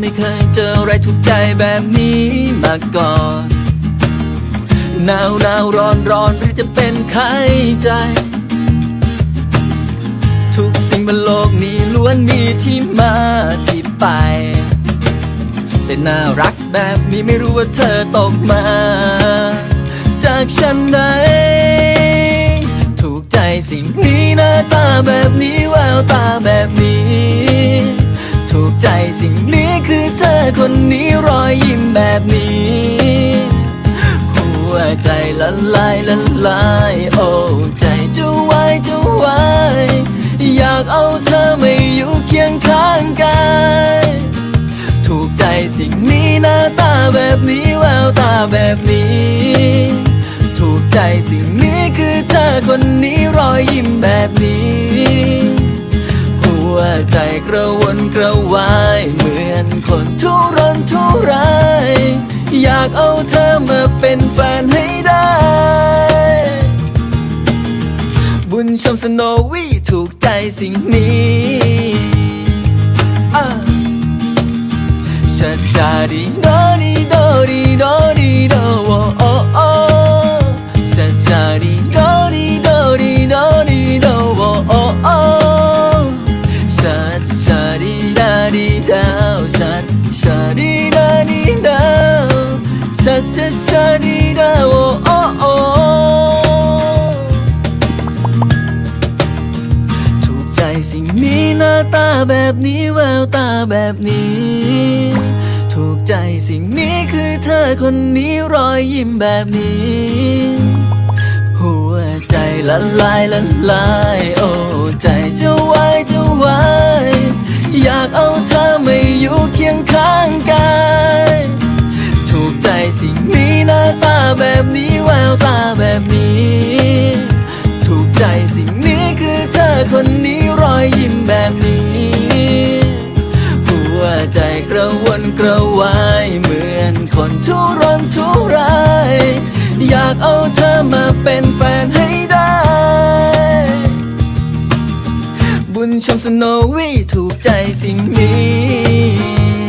ไม่เคยเจออะไรถูกใจแบบนี้มาก่อนหนาวหนาวร้อนร้อนหรือจะเป็นไข้ใจ ทุกสิ่งบนโลกนี้ล้วนมีที่มาที่ไป แต่น่ารักแบบนี้ไม่รู้ว่าเธอตกมา จากฉันไหนถูกใจสิ่งนี้หน้าตาแบบนี้แววตาแบบนี้ คือเธอคนนี้รอยยิ้มแบบนี้ หัวใจละลายละลาย โอ้ใจจะวายจะวายอยากเอาเธอมาอยู่เคียงข้างกายถูกใจสิ่งนี้หน้าตาแบบนี้แววตาแบบนี้ ถูกใจสิ่งนี้คือเธอคนนี้รอยยิ้มแบบนี้ หัวใจกระวนกระวาย สโนวีถูกใจสิ่งนี้อะชาชาดีโดดีโดดีโดดีโดโอโอโอชาชาดีโดดีโดดีโดดีโดโอโอโอชาชาดีดาดีดาวชาชาดีดาดีดาวชาชาชาดี แบบนี้แววตาแบบนี้ ถูกใจสิ่งนี้คือเธอคนนี้รอยยิ้มแบบนี้ หัวใจละลายละลาย โอ้ใจจะวายจะวายอยากเอาเธอมาอยู่เคียงข้างกาย ถูกใจสิ่งนี้หน้าตาแบบนี้ กระวายเหมือนคนทุรนทุราย อยากเอาเธอมาเป็นแฟนให้ได้ บุญชมสโนวีถูกใจสิ่งนี้